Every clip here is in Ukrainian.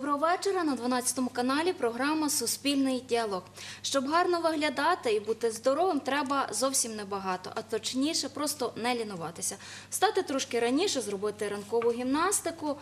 Доброго вечора на 12 каналі. Програма Суспільний діалог. Щоб гарно виглядати і бути здоровим, треба зовсім небагато, а точніше, просто не лінуватися. Встати трошки раніше, зробити ранкову гімнастику,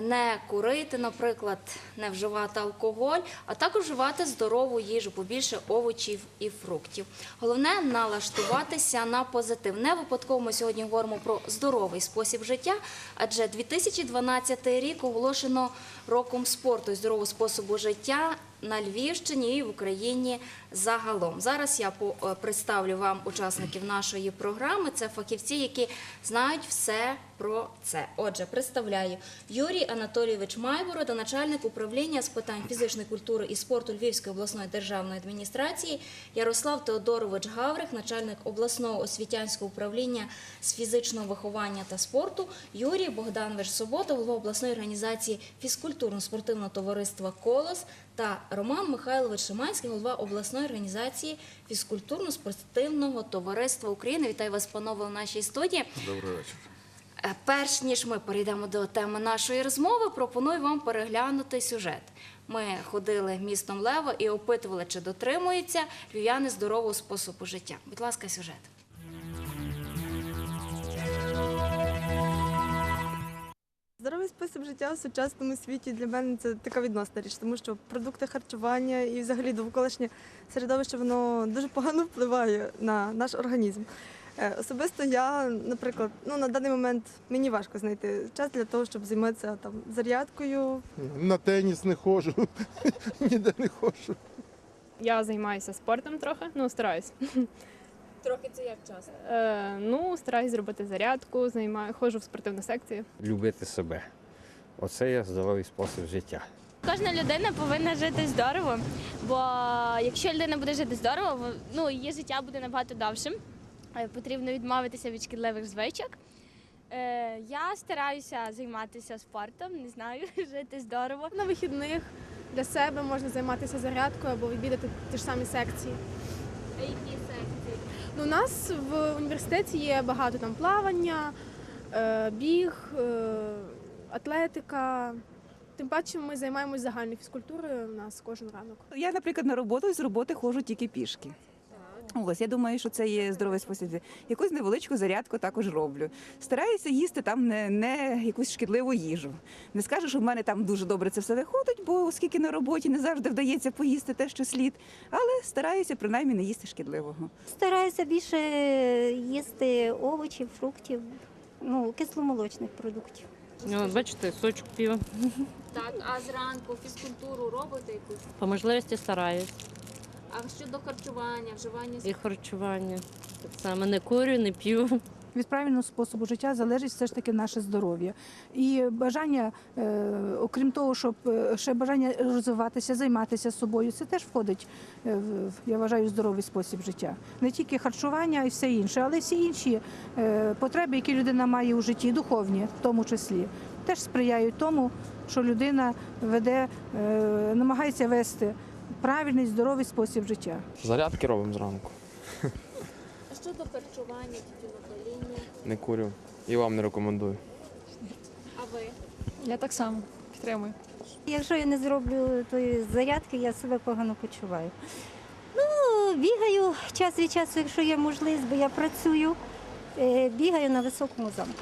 не курити, наприклад, не вживати алкоголь, а також вживати здорову їжу, побільше овочів і фруктів. Головне налаштуватися на позитив. Не випадково ми сьогодні говоримо про здоровий спосіб життя, адже 2012 рік оголошено роком спорту здорового способу життя на Львівщині і в Україні загалом. Зараз я е, представлю вам учасників нашої програми. Це фахівці, які знають все про це. Отже, представляю Юрій Анатолійович Майборода, начальник управління з питань фізичної культури і спорту Львівської обласної державної адміністрації, Ярослав Теодорович Гаврих, начальник обласного освітянського управління з фізичного виховання та спорту, Юрій Богданович Собота, голова обласної організації фізкультурно-спортивного товариства Колос та Роман Михайлович Шиманський, голова обласної організації фізкультурно-спортивного товариства України. Вітаю вас, панове, у нашій студії. Добрий вечір. Е, Перш ніж ми перейдемо до теми нашої розмови, пропоную вам переглянути сюжет. Ми ходили містом Лево і опитували, чи дотримуються львів'яни здорового способу життя. Будь ласка, сюжет. Здоровий спосіб життя в сучасному світі для мене це така відносна річ, тому що продукти харчування і взагалі довколишнє середовище воно дуже погано впливає на наш організм. Е, Особисто я, наприклад, ну на даний момент мені важко знайти час для того, щоб займатися там зарядкою. На теніс не ходжу, ніде не ходжу. Я займаюся спортом трохи, ну стараюсь. Трохи це як часто. Е, ну, стараюсь зробити зарядку, займаю, ходжу в спортивну секцію. любити себе. Оце є здоровий спосіб життя. Кожна людина повинна жити здорово, бо якщо людина буде жити здорово, ну її життя буде набагато довшим. Е, Потрібно відмовитися від шкідливих звичок. Е, я стараюся займатися спортом, не знаю, жити здорово. На вихідних для себе можна займатися зарядкою або відвідати ті ж самі секції. Які секції? Ну, у нас в університеті є багато там плавання, е, біг, е, атлетика. Тим паче ми займаємось загальною фізкультурою у нас кожен ранок. Я, наприклад, на роботу і з роботи ходжу тільки пішки. Ось я думаю, що це є здоровий спосіб. Якусь невеличку зарядку також роблю. Стараюся їсти там не, не якусь шкідливу їжу. Не скажу, що в мене там дуже добре це все виходить, бо оскільки на роботі не завжди вдається поїсти те, що слід. Але стараюся принаймні не їсти шкідливого. Стараюся більше їсти овочів, фруктів, ну, кисломолочних продуктів. Ну, бачите, сочок п'ю. Так, а зранку фізкультуру робите якусь? По можливості стараюсь. А щодо харчування, вживання І харчування. Так само не курю, не п'ю. Від правильного способу життя залежить все ж таки наше здоров'я. І бажання, е, окрім того, щоб е, ще бажання розвиватися, займатися собою, це теж входить, е, в, я вважаю, в здоровий спосіб життя. Не тільки харчування і все інше, але всі інші е, потреби, які людина має у житті, духовні в тому числі, теж сприяють тому, що людина веде, е, намагається вести правильний здоровий спосіб життя. Зарядки робимо зранку. А щодо харчування, тютюнопаління, Не курю. І вам не рекомендую. а ви? Я так само підтримую. Якщо я не зроблю тої зарядки, я себе погано почуваю. Ну, бігаю час від часу, якщо є можливість, бо я працюю, е, бігаю на високому замку.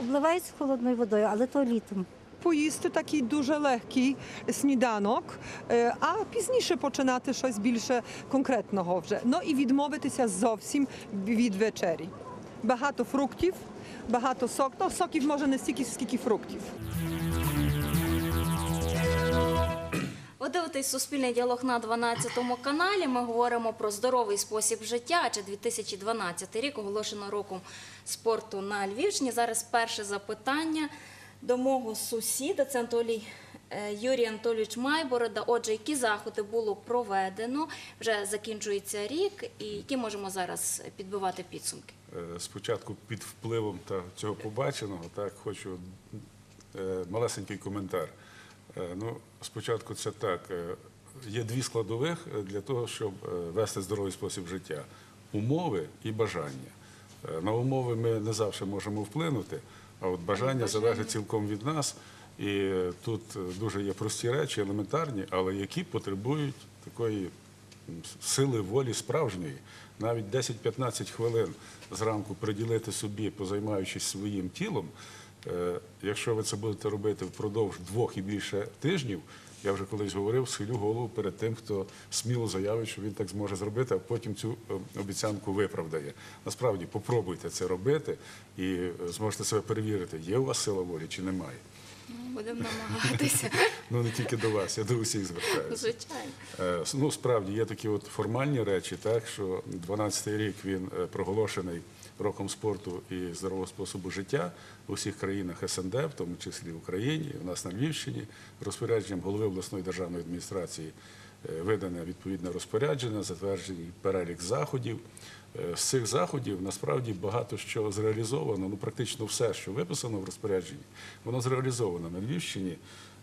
Обливаюся холодною водою, але то літом. Поїсти такий дуже легкий сніданок, е, а пізніше починати щось більше конкретного вже. Ну і відмовитися зовсім від вечері. Багато фруктів, багато сок. Ну, соків може не стільки, скільки фруктів. Ви дивитесь суспільний діалог на 12 каналі. Ми говоримо про здоровий спосіб життя. Адже 2012 рік оголошено роком спорту на Львівщині. Зараз перше запитання до мого сусіда. Це Анатолій е, Юрій Анатолійович Майборода. Отже, які заходи було проведено? Вже закінчується рік, і які можемо зараз підбивати підсумки? Е, Спочатку під впливом та цього побаченого, так хочу е, малесенький коментар. Ну, спочатку це так. Є дві складових для того, щоб вести здоровий спосіб життя: умови і бажання. На умови ми не завжди можемо вплинути, а от бажання залежить цілком від нас. І тут дуже є прості речі, елементарні, але які потребують такої сили волі справжньої. Навіть 10-15 хвилин зранку приділити собі, позаймаючись своїм тілом. Е, Якщо ви це будете робити впродовж двох і більше тижнів, я вже колись говорив, схилю голову перед тим, хто сміло заявить, що він так зможе зробити, а потім цю е, обіцянку виправдає. Насправді, попробуйте це робити і е, зможете себе перевірити, є у вас сила волі чи немає. Будемо намагатися, Ну не тільки до вас, я до усіх звертаюся. звичайно. Е, Ну, справді є такі от формальні речі, так що 12-й рік він проголошений роком спорту і здорового способу життя у всіх країнах СНД, в тому числі в Україні, у нас на Львівщині, розпорядженням голови обласної державної адміністрації е, видане відповідне розпорядження, затверджений перелік заходів. Е, З цих заходів насправді багато що зреалізовано, ну практично все, що виписано в розпорядженні, воно зреалізовано на Львівщині.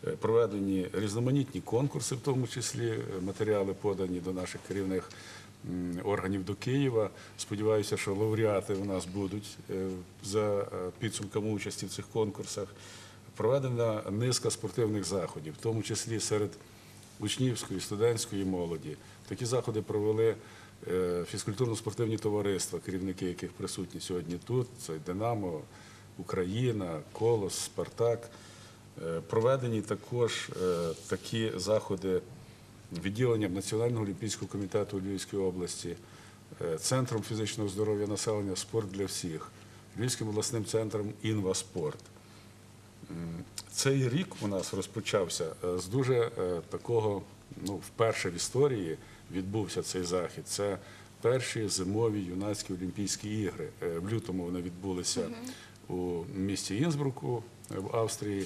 Е, Проведені різноманітні конкурси, в тому числі матеріали подані до наших керівних органів до Києва. Сподіваюся, що лауреати у нас будуть е, за е, підсумками участі в цих конкурсах. Проведена низка спортивних заходів, в тому числі серед учнівської, студентської молоді. Такі заходи провели е, фізкультурно-спортивні товариства, керівники яких присутні сьогодні тут. Це Динамо, Україна, Колос, Спартак. Проведені також такі заходи відділенням Національного олімпійського комітету у Львівській області, е, Центром фізичного здоров'я населення Спорт для всіх, Львівським обласним центром Інваспорт. Цей рік у нас розпочався е, з дуже е, такого, ну, вперше в історії відбувся цей захід. Це перші зимові юнацькі Олімпійські ігри. В лютому вони відбулися у місті Інсбруку в Австрії.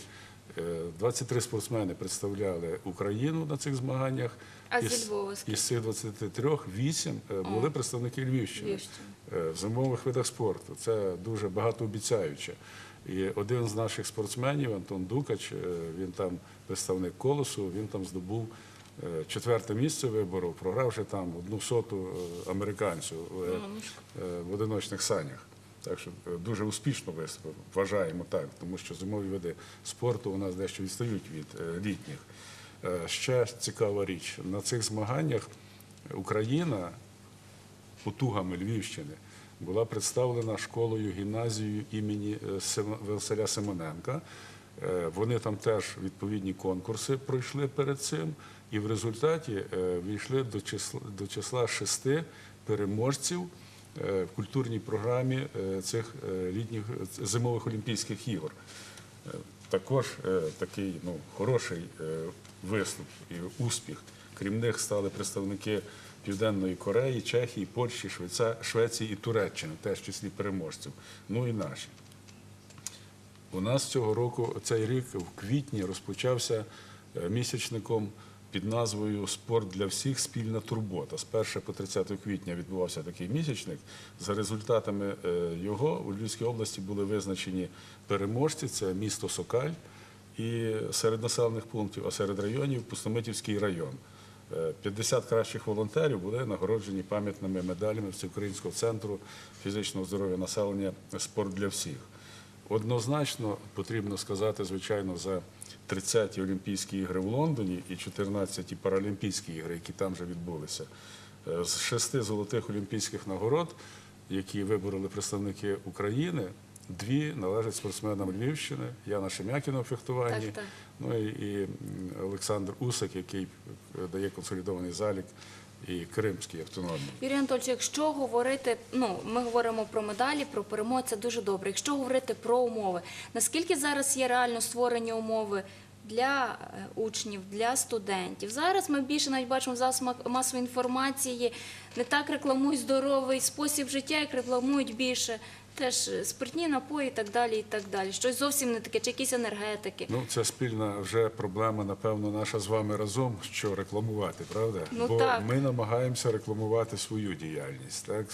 Е, 23 спортсмени представляли Україну на цих змаганнях. А Із-? Із цих 23 вісім е, були представники Львівщини Львівщини. е, в зимових видах спорту. Це дуже багатообіцяюче. І один з наших спортсменів, Антон Дукач, е, він там представник колосу, він там здобув е, четверте місце вибору, програвши там одну соту е, американцю е, е, в одиночних санях. Так що е, дуже успішно виступив, вважаємо так, тому що зимові види спорту у нас дещо відстають від е, літніх. Е, Ще цікава річ, на цих змаганнях Україна потугами Львівщини була представлена школою гімназією імені Василя Симоненка. Вони там теж відповідні конкурси пройшли перед цим, і в результаті війшли до числа, до числа шести переможців в культурній програмі е, цих е, літніх е, зимових Олімпійських ігор. Е, Також е, такий ну, хороший е, виступ і успіх. Крім них стали представники Південної Кореї, Чехії, Польщі, Швеції і Туреччини, теж в числі переможців. Ну і наші. У нас цього року цей рік в квітні розпочався е, місячником під назвою Спорт для всіх спільна турбота. З 1 по 30 квітня відбувався такий місячник. За результатами е, його у Львівській області були визначені переможці. Це місто Сокаль і серед населених пунктів, а серед районів Пустомитівський район. Е, 50 кращих волонтерів були нагороджені пам'ятними медалями Всеукраїнського центру фізичного здоров'я населення Спорт для всіх. Однозначно потрібно сказати, звичайно, за 30-ті Олімпійські ігри в Лондоні і 14-ті Паралімпійські ігри, які там вже відбулися. Е, З шести золотих олімпійських нагород, які вибороли представники України, дві належать спортсменам Львівщини, Яна Шем'якіна у фехтуванні, Так, так. ну і, і Олександр Усик, який е, дає консолідований залік, і Кримський автономний. Юрій Анатольович, якщо говорити, ну ми говоримо про медалі, про перемоги, це дуже добре. Якщо говорити про умови, наскільки зараз є реально створені умови для е, учнів, для студентів? Зараз ми більше навіть бачимо в засобах масової інформації, не так рекламують здоровий спосіб життя, як рекламують більше теж е, спиртні напої і так далі. і так далі. Щось зовсім не таке, чи якісь енергетики. Ну, це спільна вже проблема, напевно, наша з вами разом, що рекламувати, правда? Ну, Бо так. ми намагаємося рекламувати свою діяльність, так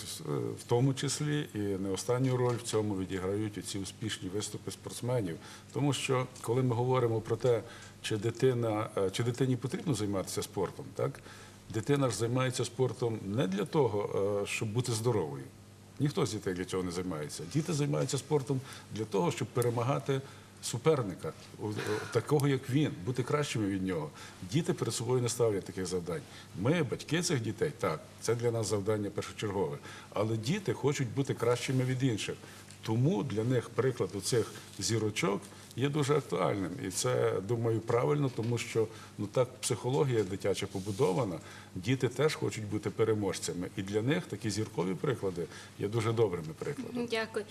в тому числі і не останню роль в цьому відіграють ці успішні виступи спортсменів. Тому що коли ми говоримо про те, чи дитина, е, чи дитині потрібно займатися спортом, так дитина ж займається спортом не для того, е, щоб бути здоровою. Ніхто з дітей для цього не займається. Діти займаються спортом для того, щоб перемагати суперника, у- у- такого як він, бути кращими від нього. Діти перед собою не ставлять таких завдань. Ми, батьки цих дітей, так, це для нас завдання першочергове. Але діти хочуть бути кращими від інших. Тому для них приклад цих зірочок є дуже актуальним. І це, думаю, правильно, тому що ну так психологія дитяча побудована. Діти теж хочуть бути переможцями. І для них такі зіркові приклади є дуже добрими прикладами. Дякую.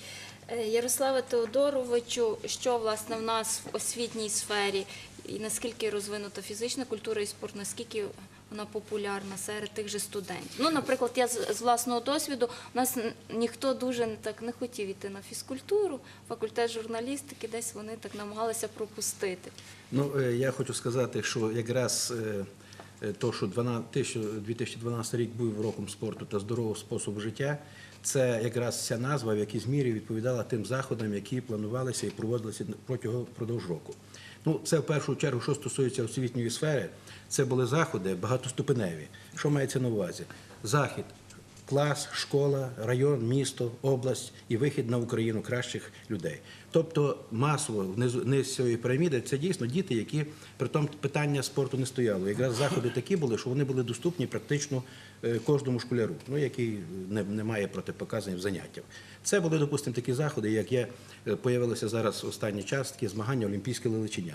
Е, Ярославе Теодоровичу, що власне в нас в освітній сфері і наскільки розвинута фізична культура і спорт, наскільки вона популярна серед тих же студентів? Ну, наприклад, я з, з власного досвіду, у нас ніхто дуже так не хотів іти на фізкультуру, факультет журналістики, десь вони так намагалися пропустити. Ну, е, я хочу сказати, що якраз е, е, то, що 12 те, що 2012 рік був роком спорту та здорового способу життя, це якраз ця назва в якійсь мірі відповідала тим заходам, які планувалися і проводилися протягом продовж року. Ну, це в першу чергу, що стосується освітньої сфери, це були заходи багатоступеневі. Що мається на увазі? Захід клас, школа, район, місто, область і вихід на Україну кращих людей. Тобто масово внизу низ цієї піраміди це дійсно діти, які при тому питання спорту не стояло. Якраз заходи такі були, що вони були доступні практично е, кожному школяру, ну який не, не має протипоказань в заняттях. Це були, допустимо, такі заходи, як є е, появилися зараз останній час такі змагання Олімпійське лелечення.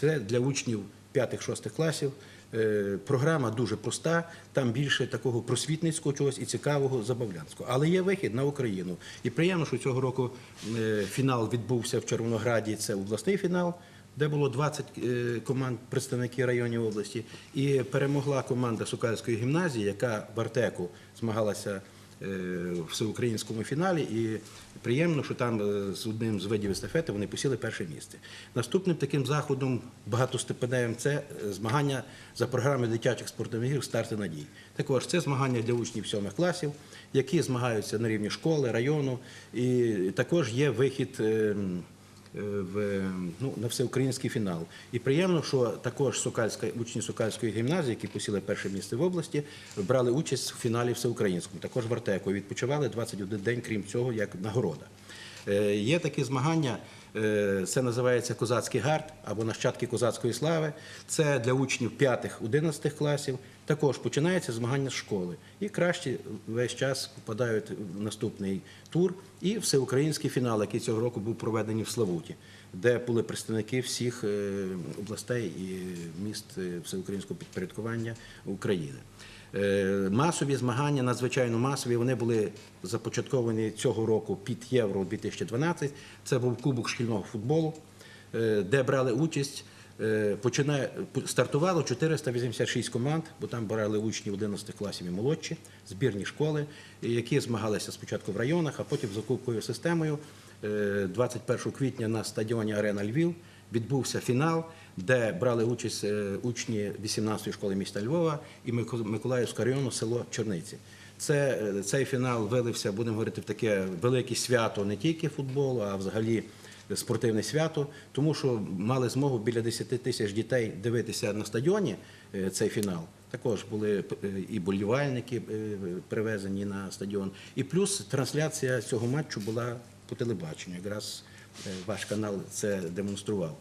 Це для учнів 5-6 класів. Е, Програма дуже проста, там більше такого просвітницького чогось і цікавого забавлянського. Але є вихід на Україну. І приємно, що цього року е, фінал відбувся в Червонограді. Це обласний фінал, де було 20 е, команд, представників районів області. І перемогла команда Сукальської гімназії, яка в Артеку змагалася всеукраїнському фіналі. І приємно, що там е, з одним з видів естафети вони посіли перше місце. Наступним таким заходом багатостепеневим це е, змагання за програмою дитячих спортивних ігор Старти надій. Також це змагання для учнів сьомих класів, які змагаються на рівні школи, району. І також є вихід. Е, в, ну, на всеукраїнський фінал. І приємно, що також Сокальська, учні Сокальської гімназії, які посіли перше місце в області, брали участь в фіналі всеукраїнському. Також в Артеку відпочивали 21 день, крім цього, як нагорода. Е, Є такі змагання, це називається Козацький гард або нащадки козацької слави. Це для учнів 5-11 класів. Також починається змагання з школи. І кращі весь час попадають в наступний тур. І всеукраїнський фінал, який цього року був проведений в Славуті, де були представники всіх е, областей і міст е, всеукраїнського підпорядкування України. Е, Масові змагання, надзвичайно масові, вони були започатковані цього року під Євро 2012. Це був Кубок шкільного футболу, е, де брали участь. е, Починає стартувало 486 команд, бо там брали учні 11 класів і молодші, збірні школи, які змагалися спочатку в районах, а потім за кубковою системою. Е, 21 квітня на стадіоні Арена Львів відбувся фінал, де брали участь е, учні 18-ї школи міста Львова і Мико- Миколаївського району село Черниці. Це, е, цей фінал вилився, будемо говорити, в таке велике свято не тільки футболу, а взагалі спортивне свято, тому що мали змогу біля 10 тисяч дітей дивитися на стадіоні е, цей фінал. Також були і болівальники привезені на стадіон. І плюс трансляція цього матчу була по телебаченню. Якраз е, ваш канал це демонстрував.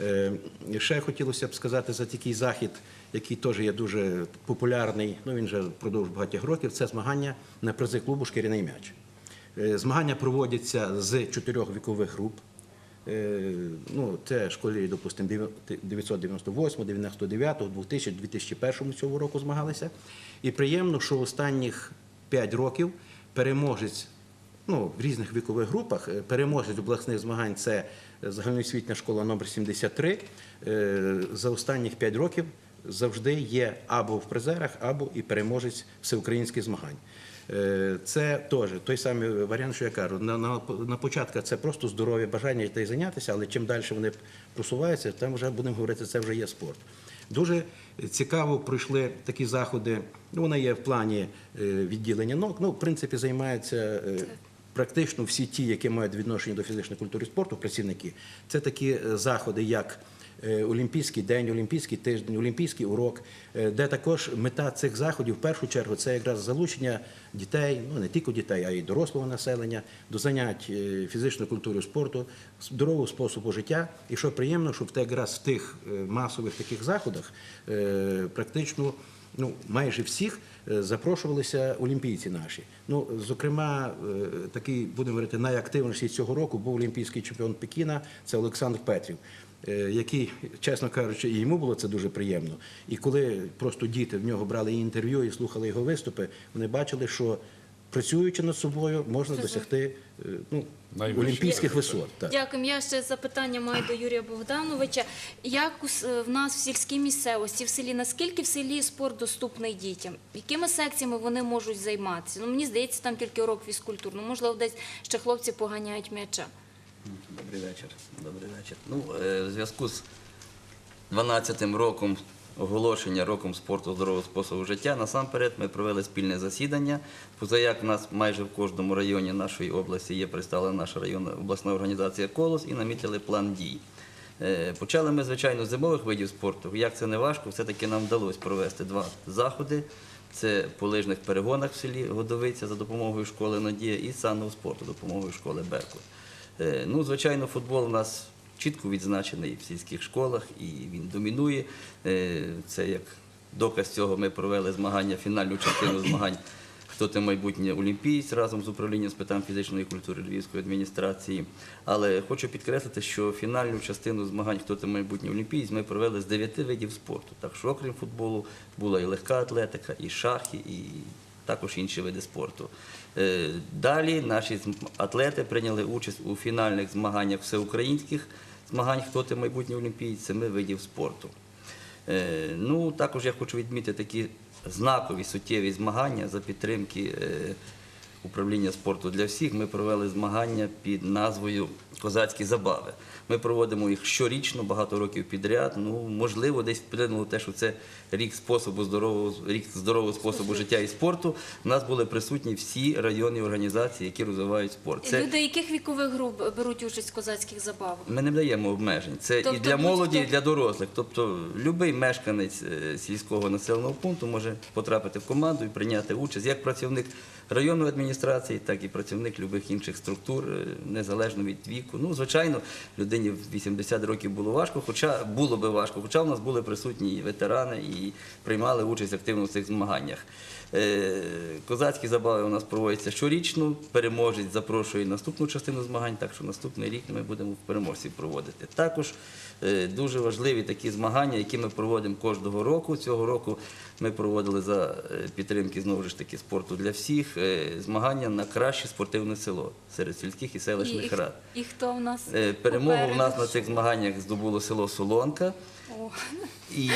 Е, Ще хотілося б сказати за такий захід, який теж є дуже популярний. Ну він вже впродовж багатьох років. Це змагання на призи клубу Шкіряний м'яч. Е, Змагання проводяться з чотирьох вікових груп. Ну, це школі, допустимо, 998, 99, 2000, 2001 цього року змагалися. І приємно, що останніх 5 років переможець ну, в різних вікових групах. Е, Переможець обласних змагань це загальноосвітня школа номер 73. Е, За останніх 5 років завжди є або в призерах, або і переможець всеукраїнських змагань. Е, Це теж той самий варіант, що я кажу. На, на, на початку це просто здоров'я, бажання дітей зайнятися, але чим далі вони просуваються, там вже будемо говорити, це вже є спорт. Дуже цікаво пройшли такі заходи. Ну, вони є в плані е, відділення ног. Ну, в принципі, займаються е, практично всі ті, які мають відношення до фізичної культури спорту, працівники. Це такі е, заходи, як е, Олімпійський день, Олімпійський тиждень, Олімпійський урок, е, де також мета цих заходів в першу чергу це якраз залучення дітей, ну не тільки дітей, а й дорослого населення до занять фізичною культурою спорту, здорового способу життя. І що приємно, що якраз в тих масових таких заходах практично ну, майже всіх запрошувалися олімпійці наші. Ну, зокрема, е, такий, будемо говорити, найактивніший цього року був олімпійський чемпіон Пекіна, це Олександр Петрів. е, Який, чесно кажучи, і йому було це дуже приємно. І коли просто діти в нього брали інтерв'ю і слухали його виступи, вони бачили, що працюючи над собою, можна досягти е, ну, олімпійських висот. Так. Дякую. Я ще запитання маю до Юрія Богдановича. Як в нас в сільській місцевості, в селі, наскільки в селі спорт доступний дітям? Якими секціями вони можуть займатися? Ну, мені здається, там тільки урок фізкультур. Ну, можливо, десь ще хлопці поганяють м'яча. Добрий вечір. Добрий вечір. Ну, е, в зв'язку з 12-м роком оголошення роком спорту здорового способу життя, насамперед ми провели спільне засідання. Позаяк у нас майже в кожному районі нашої області є представлена наша районна обласна організація Колос і намітили план дій. Е, Почали ми, звичайно, з зимових видів спорту. Як це не важко, все-таки нам вдалося провести два заходи. Це по лижних перегонах в селі Годовиця за допомогою школи Надія і санного спорту допомогою школи Беркут. Е, Ну, звичайно, футбол у нас чітко відзначений в сільських школах і він домінує. Е, Це як доказ цього ми провели змагання, фінальну частину змагань. Хто ти майбутнє олімпієць разом з управлінням з питань фізичної культури Львівської адміністрації. Але хочу підкреслити, що фінальну частину змагань Хто ти майбутнє олімпієць ми провели з дев'яти видів спорту. Так що, окрім футболу, була і легка атлетика, і шахи, і також інші види спорту. Е, Далі наші атлети прийняли участь у фінальних змаганнях всеукраїнських змагань Хто ти майбутній олімпійці семи видів спорту. Е, Ну, також я хочу відмітити такі знакові суттєві змагання за підтримки е, управління спорту для всіх. Ми провели змагання під назвою Козацькі забави. Ми проводимо їх щорічно, багато років підряд. Ну, можливо, десь вплинуло те, що це рік способу здорового рік здорового способу життя і спорту. У нас були присутні всі районні організації, які розвивають спорт. Це Люди яких вікових груп беруть участь в козацьких забавах? ми не даємо обмежень. Це Тобто і для молоді, і для дорослих. Тобто будь-який мешканець е, сільського населеного пункту може потрапити в команду і прийняти участь як працівник районної адміністрації, так і працівник будь-яких інших структур, е, незалежно від віку. Ну, звичайно, людині в 80 років було важко, хоча було би важко, хоча в нас були присутні ветерани і приймали участь активно в цих змаганнях. Е, Козацькі забави у нас проводяться щорічно. Переможець запрошує наступну частину змагань, так що наступний рік ми будемо в переможці проводити. Також дуже важливі такі змагання, які ми проводимо кожного року. Цього року ми проводили за е, підтримки знову ж таки спорту для всіх. е, Змагання на краще спортивне село серед сільських і І, селищних і, рад. і хто в нас? Е, Перемогу в нас на цих змаганнях здобуло село Солонка. О. І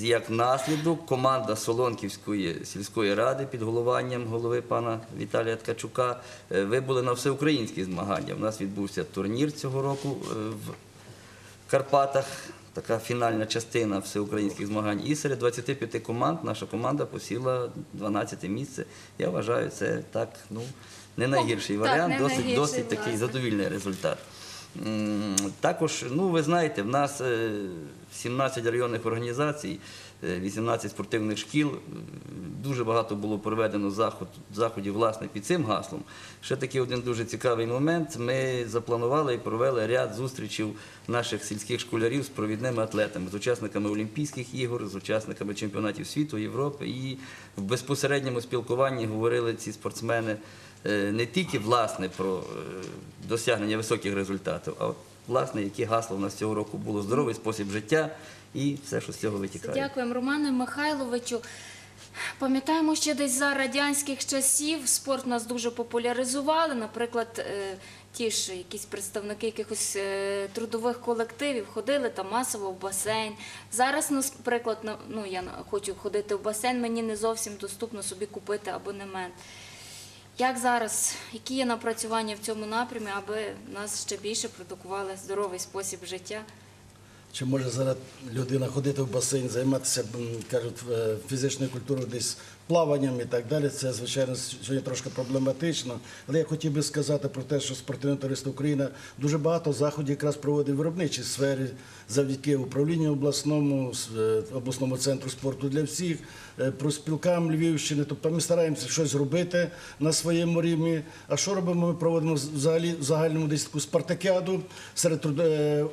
як наслідок команда Солонківської сільської ради під головуванням голови пана Віталія Ткачука е, вибули на всеукраїнські змагання. У нас відбувся турнір цього року е, в Карпатах. Така фінальна частина всеукраїнських змагань. І серед 25 команд наша команда посіла 12 місце. Я вважаю, це так, ну, не найгірший варіант, не досить, досить такий задовільний результат. Також, ну ви знаєте, в нас е, 17 районних організацій, е, 18 спортивних шкіл. Е, Дуже багато було проведено заход, заходів власне під цим гаслом. Ще такий один дуже цікавий момент. Ми запланували і провели ряд зустрічей наших сільських школярів з провідними атлетами, з учасниками Олімпійських ігор, з учасниками чемпіонатів світу, Європи. І в безпосередньому спілкуванні говорили ці спортсмени е, не тільки власне про е, досягнення високих результатів, а власне, яке гасло в нас цього року було здоровий спосіб життя і все, що з цього витікає. Дякуємо, Романе Михайловичу. Пам'ятаємо, що десь за радянських часів спорт нас дуже популяризували. Наприклад, е, ті ж якісь представники якихось е, трудових колективів ходили там масово в басейн. Зараз, наприклад, на- ну я хочу ходити в басейн, мені не зовсім доступно собі купити абонемент. Як зараз, які є напрацювання в цьому напрямі, аби нас ще більше продукували здоровий спосіб життя? Чи може зараз людина ходити в басейн, займатися, кажуть, е, фізичною культурою десь плаванням і так далі. Це, звичайно, сьогодні трошки проблематично. Але я хотів би сказати про те, що спортивне товариство Україна дуже багато заходів якраз проводить в виробничій сфері завдяки управлінню обласному, е, обласному центру спорту для всіх, е, профспілкам Львівщини. Тобто ми стараємося щось робити на своєму рівні. А що робимо? Ми проводимо взагалі в загальному десь таку спартакіаду серед е,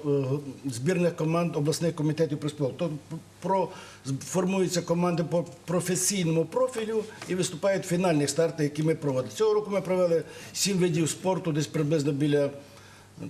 збірних команд обласних комітетів профспілок. Про формуються команди по професійному профілю і виступають в фінальних стартах, які ми проводимо. Цього року ми провели сім видів спорту, десь приблизно біля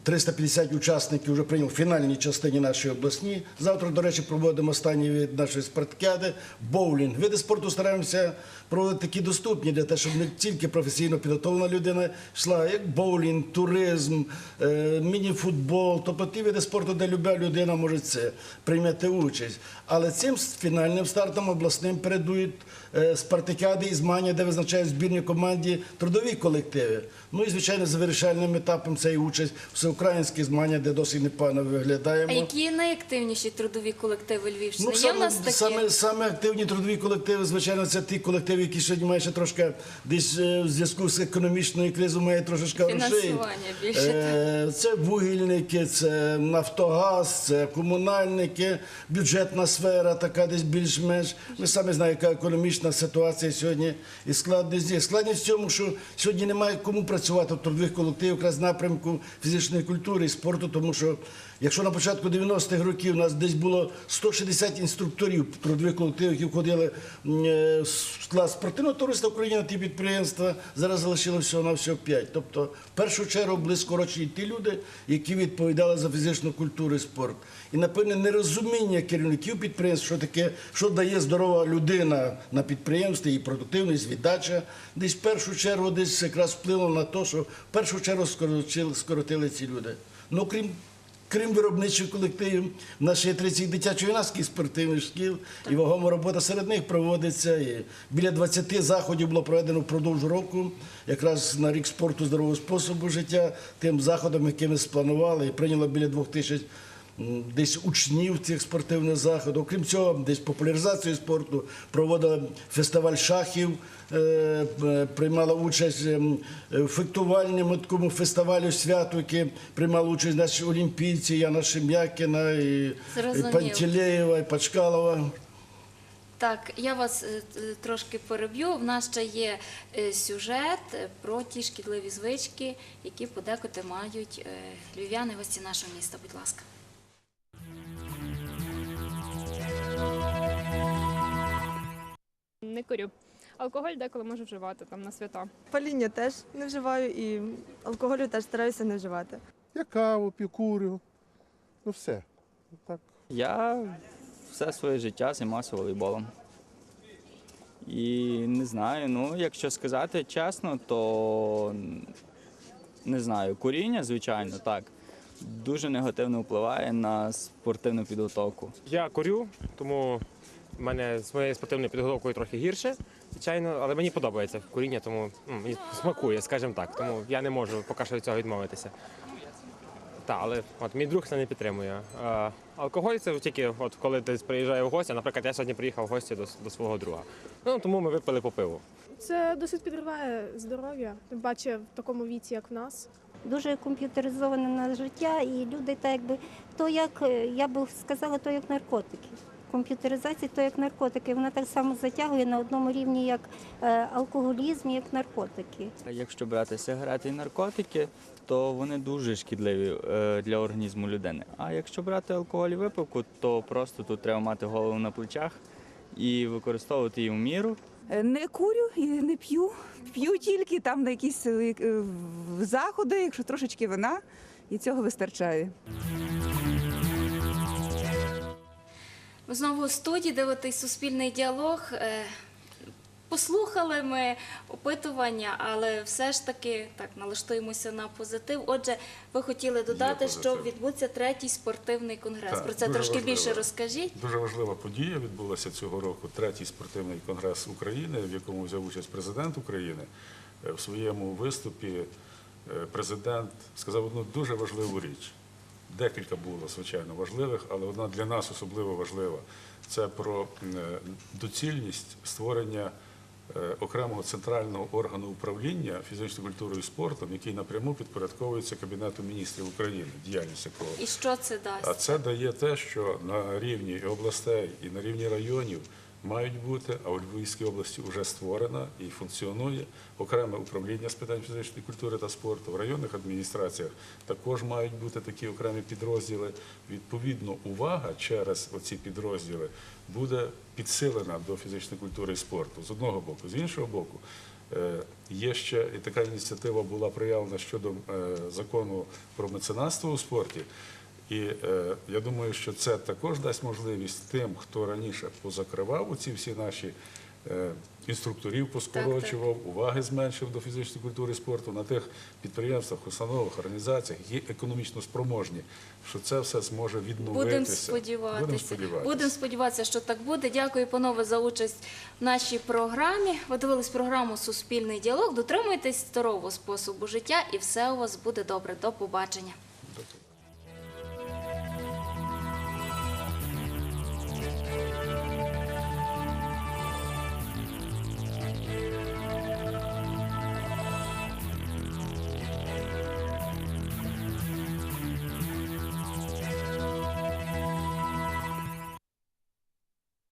350 учасників вже прийняв в фінальній частині нашої обласні. Завтра, до речі, проводимо останній від нашої спартакіади – боулінг. Види спорту стараємося проводити такі доступні для того, щоб не тільки професійно підготовлена людина йшла, як боулінг, туризм, е, міні-футбол, тобто ті види спорту, де люба людина може це прийняти участь. Але цим фінальним стартом обласним передують е, спартакіади і змагання, де визначають в збірній команді трудові колективи. Ну і звичайно, за вирішальним етапом це і участь в всеукраїнських змаганнях, де досить непогано А виглядаємо. які найактивніші трудові колективи Львівщини? Ну, Є в саме, нас такі? саме, саме активні трудові колективи, звичайно, це ті колективи, які сьогодні мають ще трошки десь е, в зв'язку з економічною кризою мають трошечки грошей. Більше, Е, Це вугільники, це Нафтогаз, це комунальники, бюджетна сфера, така десь більш-менш. Ви самі знаєте, яка економічна ситуація сьогодні і складність. Складність в цьому, що сьогодні немає кому працювати в трудових колективах якраз напрямку фізичної культури і спорту, тому що якщо на початку 90-х років у нас десь було 160 інструкторів трудових колективів, які входили е, в склад спортивного товариства України ті підприємства, зараз залишилося всього на всього 5. Тобто, в першу чергу були скорочені ті люди, які відповідали за фізичну культуру і спорт. І напевне нерозуміння керівників підприємств, що таке, що дає здорова людина на підприємстві, і продуктивність, віддача, десь в першу чергу десь якраз вплинуло на те, що в першу чергу скоротили, ці люди. Ну, крім Крім виробничих колективів, в нас ще є 30 дитячо-юнацьких спортивних шкіл, і вагома робота серед них проводиться. І біля 20 заходів було проведено впродовж року, якраз на рік спорту здорового способу життя, тим заходом, які ми спланували, і прийняло біля 2 тисяч десь учнів цих спортивних заходів. Окрім цього, десь популяризацію спорту проводили фестиваль шахів, е, е, приймала участь ем, е, в фехтувальному такому фестивалі святу, яке приймали участь наші олімпійці, Яна Шем'якіна, і, Зрозумів. Пантелеєва, і Пачкалова. Так, я вас е, трошки переб'ю. В нас ще є сюжет про ті шкідливі звички, які подекуди мають львів'яни, гості нашого міста. Будь ласка. Не курю. Алкоголь деколи можу вживати там на свята. Паління теж не вживаю і алкоголю теж стараюся не вживати. Я каву п'ю, курю. Ну все. Так. Я все своє життя займався волейболом. І не знаю, ну якщо сказати чесно, то не знаю, куріння, звичайно, так, дуже негативно впливає на спортивну підготовку. Я курю, тому в мене з моєю спортивною підготовкою трохи гірше, звичайно, але мені подобається куріння, тому мені смакує, скажімо так. Тому я не можу поки що від цього відмовитися. Так, але от мій друг це не підтримує. А, алкоголь це тільки от коли десь приїжджає в гості. Наприклад, я сьогодні приїхав в гості до, до свого друга. Ну тому ми випили по пиву. Це досить підриває здоров'я, тим паче в такому віці, як в нас. Дуже комп'ютеризоване на життя, і люди так якби то як е, я би сказала, то як наркотики. Комп'ютеризація то як наркотики. Вона так само затягує на одному рівні, як е, алкоголізм, як наркотики. Якщо брати сигарети і наркотики, то вони дуже шкідливі е, для організму людини. А якщо брати алкоголь і випивку, то просто тут треба мати голову на плечах і використовувати її в міру. Е, Не курю і не п'ю. П'ю тільки там на якісь е, е, заходи, якщо трошечки вина, і цього вистачає. Ми знову у студії дивитись суспільний діалог. Послухали ми опитування, але все ж таки так налаштуємося на позитив. Отже, ви хотіли додати, що позитив. відбудеться третій спортивний конгрес. Так, Про це дуже трошки важливо. більше розкажіть. Дуже важлива подія відбулася цього року. Третій спортивний конгрес України, в якому взяв участь президент України. Е, В своєму виступі е, президент сказав одну дуже важливу річ. Декілька було, звичайно, важливих, але одна для нас особливо важлива. Це про е, доцільність створення окремого центрального органу управління фізичною культурою і спортом, який напряму підпорядковується Кабінету міністрів України, діяльність якого. І що це дасть? А це дає те, що на рівні областей і на рівні районів мають бути, а у Львівській області вже створено і функціонує окреме управління з питань фізичної культури та спорту. В районних адміністраціях також мають бути такі окремі підрозділи. Відповідно, увага через оці підрозділи буде підсилена до фізичної культури і спорту з одного боку, з іншого боку. Е, Є ще і така ініціатива була проявлена щодо е, закону про меценатство у спорті. І е, я думаю, що це також дасть можливість тим, хто раніше позакривав оці всі наші е, інструкторів, поскорочував, уваги зменшив до фізичної культури і спорту на тих підприємствах, установах, організаціях, є економічно спроможні, що це все зможе відновитися. Будемо сподіватися. Будемо сподіватися. Будемо сподіватися, що так буде. Дякую, панове, за участь в нашій програмі. Ви дивились програму Суспільний діалог. Дотримуйтесь здорового способу життя, і все у вас буде добре. До побачення.